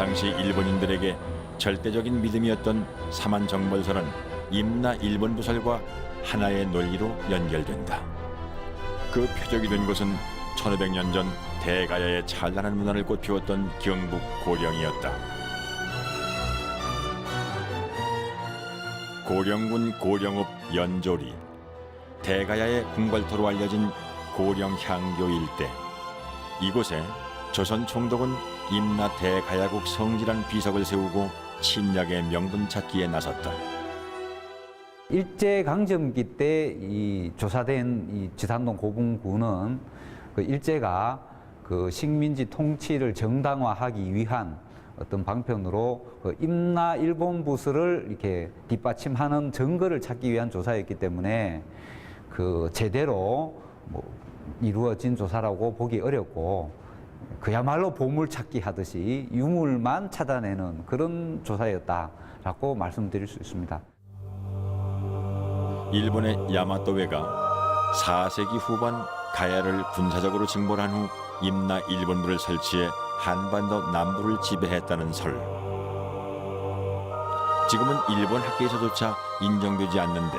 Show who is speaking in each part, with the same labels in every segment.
Speaker 1: 당시 일본인들에게 절대적인 믿음이었던 사만 정벌설은 임나 일본 부설과 하나의 논리로 연결된다. 그 표적이 된 곳은 1500년 전 대가야의 찬란한 문화를 꽃피웠던 경북 고령이었다. 고령군 고령읍 연조리 대가야의 궁궐토로 알려진 고령 향교 일대 이곳에 조선 총독은 임나 대가야국 성지란 비석을 세우고 침략의 명분 찾기에 나섰다.
Speaker 2: 일제 강점기 때 이 조사된 이 지산동 고분군은 그 일제가 그 식민지 통치를 정당화하기 위한 어떤 방편으로 그 임나 일본 부스를 이렇게 뒷받침하는 증거를 찾기 위한 조사였기 때문에 그 제대로 뭐 이루어진 조사라고 보기 어렵고 그야말로 보물 찾기 하듯이 유물만 찾아내는 그런 조사였다라고 말씀드릴 수 있습니다.
Speaker 1: 일본의 야마토웨가 4세기 후반 가야를 군사적으로 증벌한 후 임나 일본부를 설치해 한반도 남부를 지배했다는 설. 지금은 일본 학계에서조차 인정되지 않는데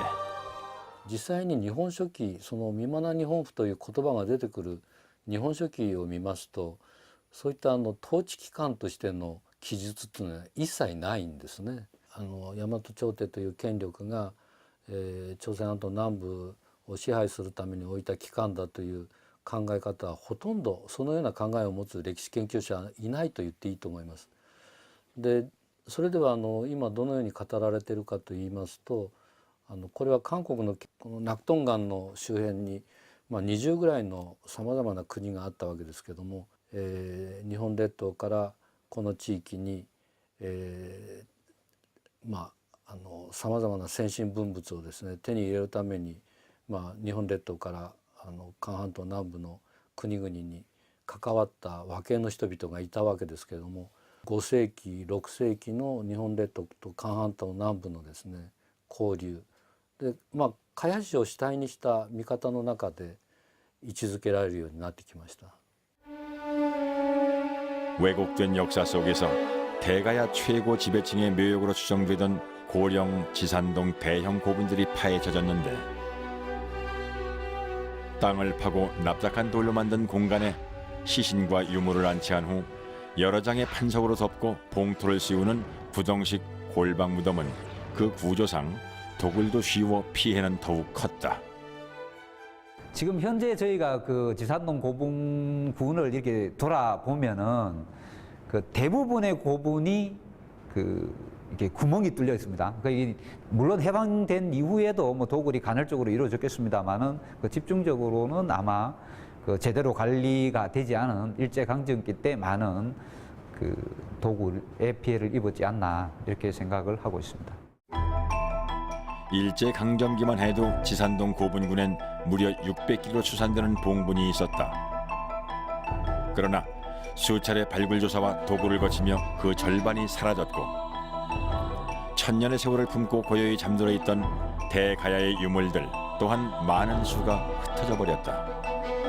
Speaker 3: 実際に「日本書紀」その「未マナ日本譜」という言葉が出てくる「 日本書紀」を見ますとそういったあの統治機関としての記述っていうのは一切ないんですね。あの大和朝廷という権力が、えー朝鮮半島南部を支配するために置いた機関だという考え方はほとんどそのような考えを持つ歴史研究者はいないと言っていいと思います。でそれではあの今どのように語られているかといいますとあのこれは韓国のこのナクトンガンの周辺に、まあ、20ぐらいのさまざまな国があったわけですけども、えー日本列島からこの地域に、えーまあさまざまな先進文物をですね手に入れるために、まあ、日本列島からあの韓半島南部の国々に関わった和系の人々がいたわけですけども5世紀6世紀の日本列島と韓半島南部のですね交流でまあ茅市を主体にした見方の中で位置づけられるようになってきました。
Speaker 1: 왜곡된 역사 속에서 대가야 최고 지배층의 묘역으로 추정되던 고령 지산동 대형 고분들이 파헤쳐졌는데 땅을 파고 납작한 돌로 만든 공간에 시신과 유물을 안치한 후 여러 장의 판석으로 덮고 봉투를 씌우는 부정식 골방 무덤은 그 구조상 도굴도 쉬워 피해는 더욱 컸다.
Speaker 2: 지금 현재 저희가 그 지산동 고분군을 이렇게 돌아보면은 그 대부분의 고분이 그 이렇게 구멍이 뚫려 있습니다. 그 이- 물론 해방된 이후에도 뭐 도굴이 간헐적으로 이루어졌겠습니다만은 그 집중적으로는 아마 그 제대로 관리가 되지 않은 일제 강점기 때 많은 그 도굴에 피해를 입었지 않나 이렇게 생각을 하고 있습니다.
Speaker 1: 일제 강점기만 해도 지산동 고분군엔 무려 600kg 추산되는 봉분이 있었다. 그러나 수차례 발굴 조사와 도굴을 거치며 그 절반이 사라졌고 천년의 세월을 품고 고요히 잠들어 있던 대가야의 유물들 또한 많은 수가 흩어져 버렸다.